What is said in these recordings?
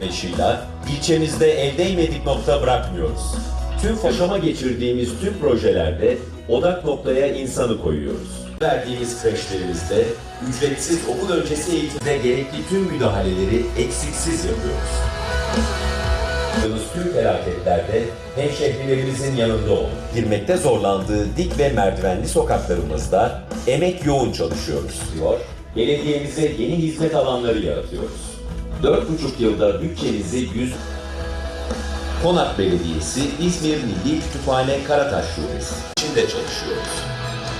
Eşiyle ilçemizde el değmedik nokta bırakmıyoruz. Tüm yaşama geçirdiğimiz tüm projelerde odak noktaya insanı koyuyoruz. Verdiğimiz kreşlerimizde ücretsiz okul öncesi eğitimde gerekli tüm müdahaleleri eksiksiz yapıyoruz. Tüm felaketlerde hemşehrilerimizin yanında olun. Girmekte zorlandığı dik ve merdivenli sokaklarımızda emek yoğun çalışıyoruz diyor. Belediyemize yeni hizmet alanları yaratıyoruz. Dört buçuk yılda bütçemizi yüz... Konak Belediyesi İzmir Milli Kütüphane Karataş Şubesi içinde çalışıyoruz.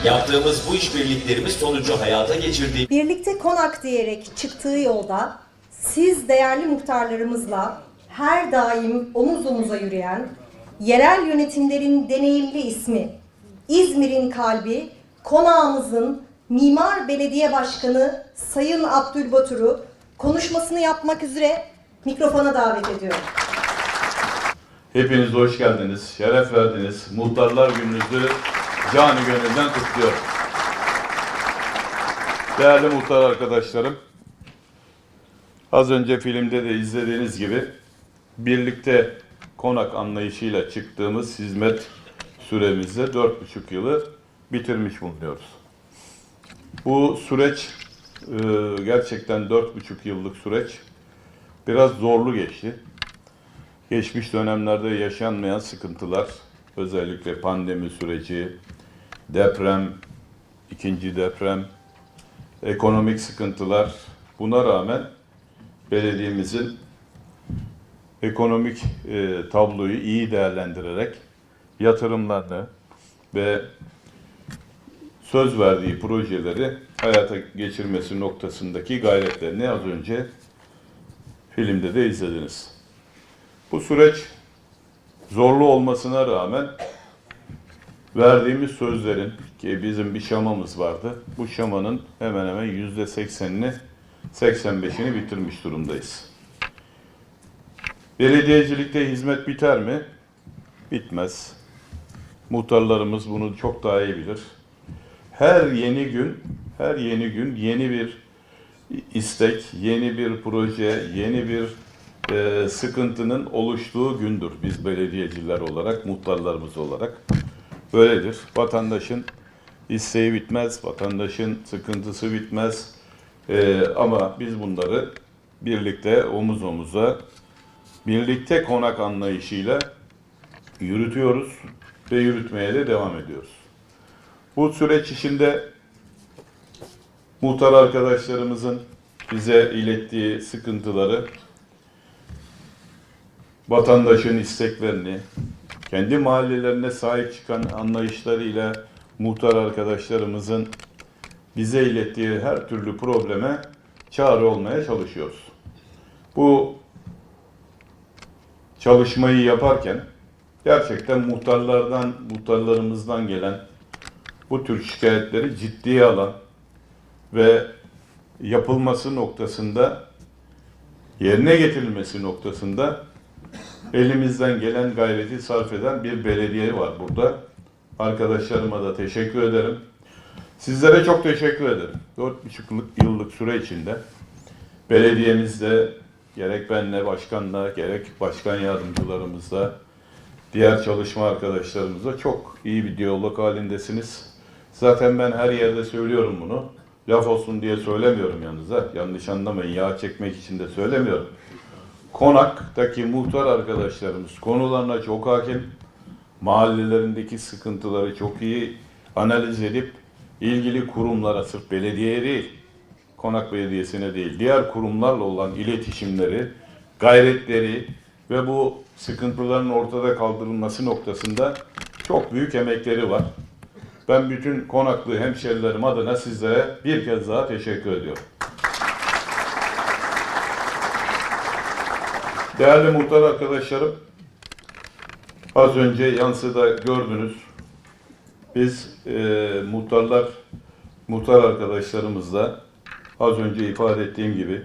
Yaptığımız bu işbirliklerimiz sonucu hayata geçirdiğimiz Birlikte konak diyerek çıktığı yolda siz değerli muhtarlarımızla her daim omuz omuza yürüyen yerel yönetimlerin deneyimli ismi İzmir'in kalbi konağımızın Mimar Belediye Başkanı Sayın Abdülbatur'u konuşmasını yapmak üzere mikrofona davet ediyorum. Hepiniz hoş geldiniz, şeref verdiniz. Muhtarlar gününüzü canı gönülden kutluyorum. Değerli muhtar arkadaşlarım, az önce filmde de izlediğiniz gibi birlikte konak anlayışıyla çıktığımız hizmet süremizde dört buçuk yılı bitirmiş bulunuyoruz. Bu süreç e, gerçekten dört buçuk yıllık süreç biraz zorlu geçti. Geçmiş dönemlerde yaşanmayan sıkıntılar, özellikle pandemi süreci, deprem, ikinci deprem, ekonomik sıkıntılar, buna rağmen belediyemizin ekonomik e, tabloyu iyi değerlendirerek yatırımlarını ve söz verdiği projeleri hayata geçirmesi noktasındaki gayretlerini az önce filmde de izlediniz. Bu süreç zorlu olmasına rağmen verdiğimiz sözlerin ki bizim bir şamamız vardı. Bu şamanın hemen hemen yüzde seksenini 85'ini bitirmiş durumdayız. Belediyecilikte hizmet biter mi? Bitmez. Muhtarlarımız bunu çok daha iyi bilir. Her yeni gün, her yeni gün yeni bir istek, yeni bir proje, yeni bir e, sıkıntının oluştuğu gündür biz belediyeciler olarak, muhtarlarımız olarak. Böyledir. Vatandaşın isteği bitmez, vatandaşın sıkıntısı bitmez. E, ama biz bunları birlikte omuz omuza, birlikte konak anlayışıyla yürütüyoruz ve yürütmeye de devam ediyoruz. Bu süreç içinde muhtar arkadaşlarımızın bize ilettiği sıkıntıları vatandaşın isteklerini, kendi mahallelerine sahip çıkan anlayışlarıyla muhtar arkadaşlarımızın bize ilettiği her türlü probleme çare olmaya çalışıyoruz. Bu çalışmayı yaparken gerçekten muhtarlardan, muhtarlarımızdan gelen bu tür şikayetleri ciddiye alan ve yapılması noktasında yerine getirilmesi noktasında elimizden gelen gayreti sarf eden bir belediye var burada. Arkadaşlarıma da teşekkür ederim. Sizlere çok teşekkür ederim. Dört buçuk yıllık süre içinde belediyemizde gerek benle başkanla gerek başkan yardımcılarımızla diğer çalışma arkadaşlarımızla çok iyi bir diyalog halindesiniz. Zaten ben her yerde söylüyorum bunu. Laf olsun diye söylemiyorum yanınıza. Yanlış anlamayın. Yağ çekmek için de söylemiyorum. Konak'taki muhtar arkadaşlarımız konularına çok hakim. Mahallelerindeki sıkıntıları çok iyi analiz edip ilgili kurumlara sırf belediyeye değil, Konak Belediyesi'ne değil, diğer kurumlarla olan iletişimleri, gayretleri ve bu sıkıntıların ortada kaldırılması noktasında çok büyük emekleri var. Ben bütün konaklı hemşerilerim adına sizlere bir kez daha teşekkür ediyorum. Değerli muhtar arkadaşlarım, az önce yansıda gördünüz. Biz e, muhtarlar, muhtar arkadaşlarımızla az önce ifade ettiğim gibi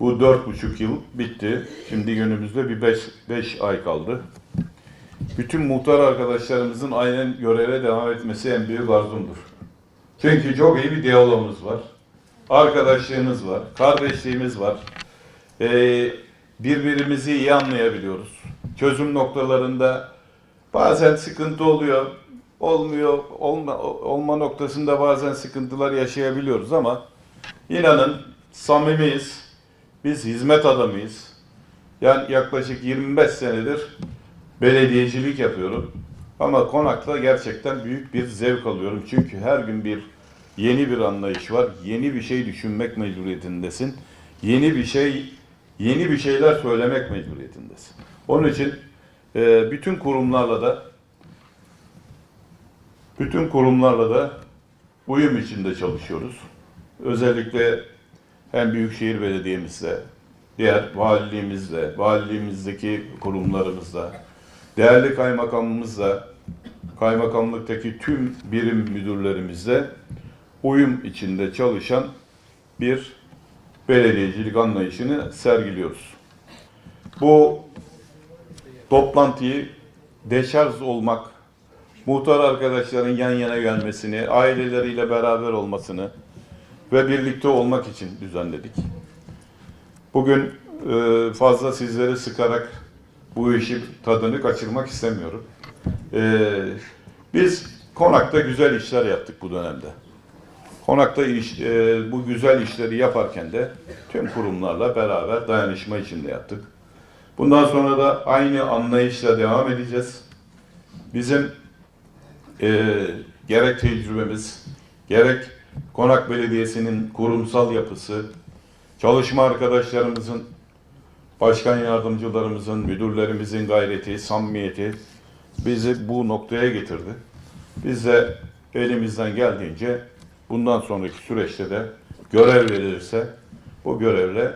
bu dört buçuk yıl bitti. Şimdi günümüzde bir beş, beş ay kaldı. Bütün muhtar arkadaşlarımızın aynen göreve devam etmesi en büyük arzumdur. Çünkü çok iyi bir diyalogumuz var. arkadaşlığımız var, kardeşliğimiz var. Ee, birbirimizi iyi anlayabiliyoruz. Çözüm noktalarında bazen sıkıntı oluyor, olmuyor, olma, olma noktasında bazen sıkıntılar yaşayabiliyoruz ama inanın samimiyiz, biz hizmet adamıyız. Yani yaklaşık 25 senedir belediyecilik yapıyorum. Ama konakta gerçekten büyük bir zevk alıyorum. Çünkü her gün bir yeni bir anlayış var. Yeni bir şey düşünmek mecburiyetindesin. Yeni bir şey, yeni bir şeyler söylemek mecburiyetindesin. Onun için e, bütün kurumlarla da bütün kurumlarla da uyum içinde çalışıyoruz. Özellikle hem Büyükşehir Belediye'mizle, diğer valiliğimizle, valiliğimizdeki kurumlarımızla, değerli kaymakamımızla, kaymakamlıktaki tüm birim müdürlerimizle uyum içinde çalışan bir belediyecilik anlayışını sergiliyoruz. Bu toplantıyı deşarj olmak, muhtar arkadaşların yan yana gelmesini, aileleriyle beraber olmasını ve birlikte olmak için düzenledik. Bugün e, fazla sizleri sıkarak bu işin tadını kaçırmak istemiyorum. E, biz konakta güzel işler yaptık bu dönemde. Konakta iş, e, bu güzel işleri yaparken de tüm kurumlarla beraber dayanışma içinde yaptık. Bundan sonra da aynı anlayışla devam edeceğiz. Bizim e, gerek tecrübemiz, gerek Konak Belediyesi'nin kurumsal yapısı, çalışma arkadaşlarımızın, başkan yardımcılarımızın, müdürlerimizin gayreti, samimiyeti bizi bu noktaya getirdi. Biz de elimizden geldiğince bundan sonraki süreçte de görev verilirse bu görevle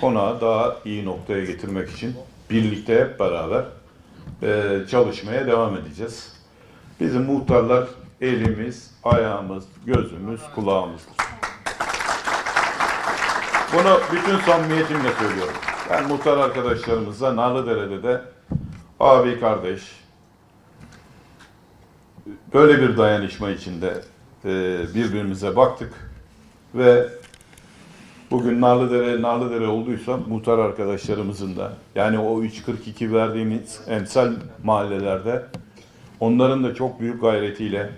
konağı daha iyi noktaya getirmek için birlikte hep beraber e, çalışmaya devam edeceğiz. Bizim muhtarlar elimiz, ayağımız, gözümüz, kulağımızdır. Bunu bütün samimiyetimle söylüyorum. Ben muhtar arkadaşlarımızla Narlıdere'de de abi kardeş böyle bir dayanışma içinde e, birbirimize baktık ve bugün Narlıdere Narlıdere olduysa muhtar arkadaşlarımızın da yani o 342 verdiğimiz emsal mahallelerde onların da çok büyük gayretiyle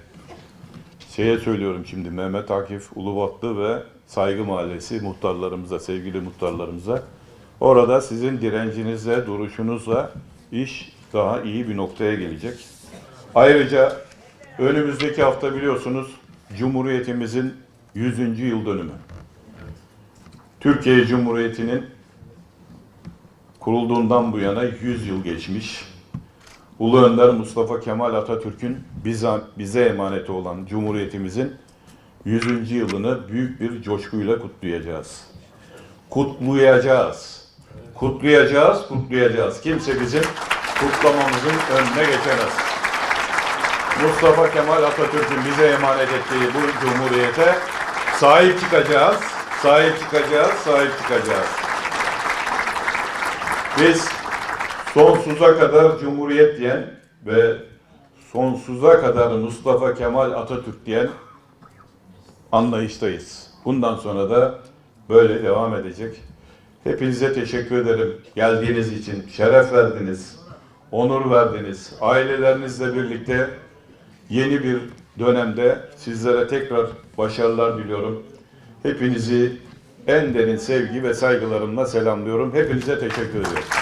şeye söylüyorum şimdi Mehmet Akif Ulubatlı ve Saygı Mahallesi muhtarlarımıza, sevgili muhtarlarımıza. Orada sizin direncinizle, duruşunuzla iş daha iyi bir noktaya gelecek. Ayrıca önümüzdeki hafta biliyorsunuz Cumhuriyetimizin 100. yıl dönümü. Türkiye Cumhuriyeti'nin kurulduğundan bu yana 100 yıl geçmiş. Ulu Önder Mustafa Kemal Atatürk'ün bize, bize emaneti olan Cumhuriyetimizin 100. yılını büyük bir coşkuyla kutlayacağız. Kutlayacağız. Kutlayacağız, kutlayacağız. Kimse bizim kutlamamızın önüne geçemez. Mustafa Kemal Atatürk'ün bize emanet ettiği bu cumhuriyete sahip çıkacağız, sahip çıkacağız, sahip çıkacağız. Biz sonsuza kadar Cumhuriyet diyen ve sonsuza kadar Mustafa Kemal Atatürk diyen anlayıştayız. Bundan sonra da böyle devam edecek. Hepinize teşekkür ederim. Geldiğiniz için şeref verdiniz, onur verdiniz. Ailelerinizle birlikte yeni bir dönemde sizlere tekrar başarılar diliyorum. Hepinizi en derin sevgi ve saygılarımla selamlıyorum. Hepinize teşekkür ediyorum.